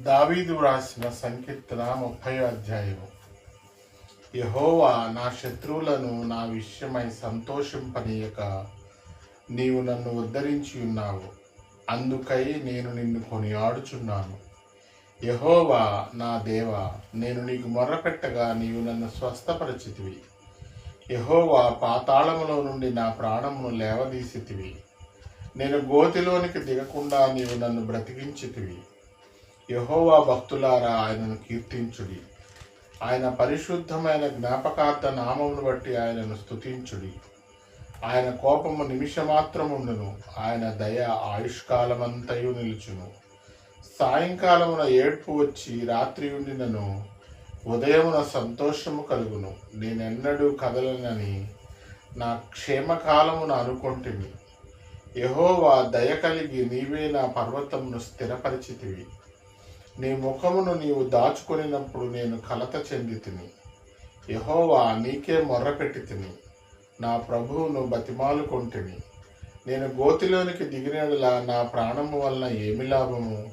దావీదు వ్రాసిన సంకీర్తన ముప్పై అధ్యాయము. యహోవా నా శత్రువులను నా విషయమై సంతోషింపనీయక నీవు నన్ను ఉద్ధరించి ఉన్నావు. అందుకై నేను నిన్ను కొనియాడుచున్నాను. యహోవా నా దేవ నేను నీకు మొర్రపెట్టగా నీవు నన్ను స్వస్థపరచితివి. యహోవా పాతాళములో నుండి నా ప్రాణమును లేవదీసితివి. నేను గోతిలోనికి దిగకుండా నీవు నన్ను బ్రతికించితివి. యహోవా భక్తులారా ఆయనను కీర్తించుడి. ఆయన పరిశుద్ధమైన జ్ఞాపకార్థ నామమును బట్టి ఆయనను స్తుతించుడి. ఆయన కోపము నిమిషమాత్రముండును ఆయన దయ ఆయుష్కాలమంతయు నిలుచును. సాయంకాలమున ఏడ్పు వచ్చి రాత్రి ఉండినను ఉదయమున సంతోషము కలుగును. నేనెన్నడూ కదలనని నా క్షేమకాలమున అనుకుంటుని యహోవా దయ కలిగి నీవే నా పర్వతమును స్థిరపరిచితివి. నీ ముఖమును నీవు దాచుకొనినప్పుడు నేను కలత చెంది తిని యహోవా నీకే మొర్రపెట్టి తిని నా ప్రభువును బతిమాలుకొంటిని నేను గోతిలోనికి దిగినలా నా ప్రాణము వలన ఏమి లాభము?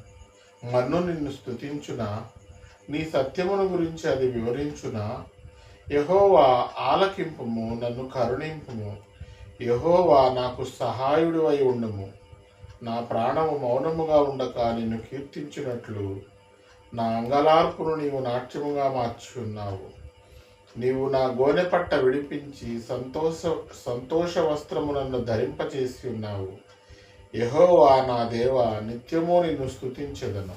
మన్ను నిన్ను స్తుతించునా? నీ సత్యమును గురించి అది వివరించునా? యహోవా ఆలకింపుము నన్ను కరుణింపుము యహోవా నాకు సహాయుడు అయి ఉండము. నా ప్రాణము మౌనముగా ఉండక నిన్ను కీర్తించినట్లు నా అంగలార్పును నీవు నాట్యముగా మార్చున్నావు నీవు నా గోనె పట్ట విడిపించి సంతోష సంతోష వస్త్రము నన్ను ధరింపచేసి ఉన్నావు. యహోవా నా దేవ నిత్యము నిన్ను స్థుతించదను